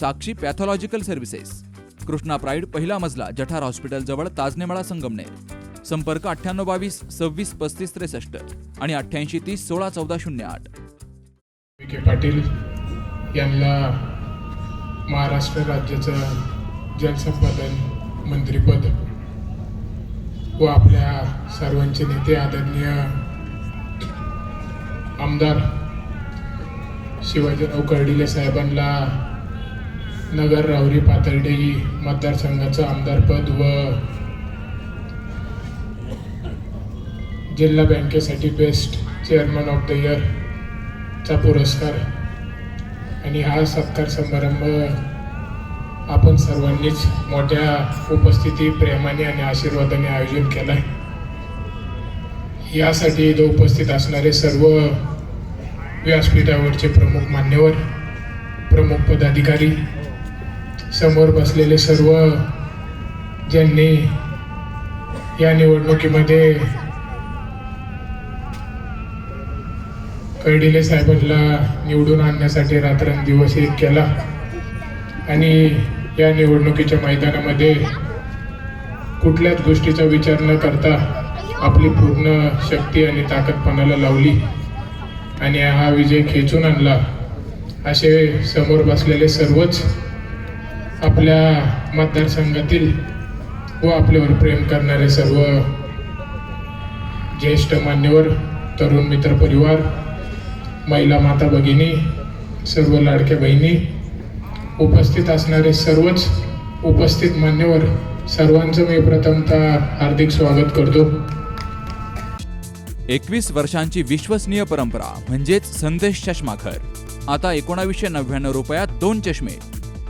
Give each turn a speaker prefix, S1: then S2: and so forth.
S1: Sakshi pathological services. Krishna pride पहिला मजला जठार hospital जवळ ताजनेमाळा संगमनेर. संपर्क अठ्ठ्याण्णव बावीस सव्वीस पस्तीस त्रेसष्ट आणि अठ्ठ्याऐंशी तीस सोळा चौदा शून्य आठ.
S2: विखे पाटील यांना महाराष्ट्र राज्याचं जलसंपादन मंत्रीपद व आपल्या सर्वांचे नेते आदरणीय आमदार शिवाजीराव कर्डिले साहेबांना नगर राहुरी पाथर्डी मतदारसंघाचं आमदारपद व जिल्हा बँकेसाठी best chairman of the year चा पुरस्कार. आणि हा सत्कार समारंभ आपण सर्वांनीच मोठ्या उपस्थिती प्रेमाने आणि आशीर्वादाने आयोजन केलाय. आहे यासाठी इथं उपस्थित असणारे सर्व व्यासपीठावरचे प्रमुख मान्यवर प्रमुख पदाधिकारी समोर बसलेले सर्व ज्यांनी या निवडणुकीमध्ये कर्डिले साहेबांना निवडून आणण्यासाठी रात्रंदिवस एक केला. आणि या निवडणुकीच्या मैदानामध्ये कुठल्याच गोष्टीचा विचार न करता आपली पूर्ण शक्ती आणि ताकदपणाला लावली. आणि हा विजय खेचून आणला. असे समोर बसलेले सर्वच आपल्या मतदारसंघातील व आपल्यावर प्रेम करणारे सर्व ज्येष्ठ मान्यवर तरुण मित्र परिवार महिला माता भगिनी सर्व लाडक्या बहिणी उपस्थित असणारे सर्वच उपस्थित मान्यवर सर्वांचं मी प्रथमतः हार्दिक स्वागत करतो.
S1: एकवीस वर्षांची विश्वसनीय परंपरा म्हणजेच संदेश चष्माघर. आता एकोणावीसशे नव्याण्णव रुपयात दोन चष्मे.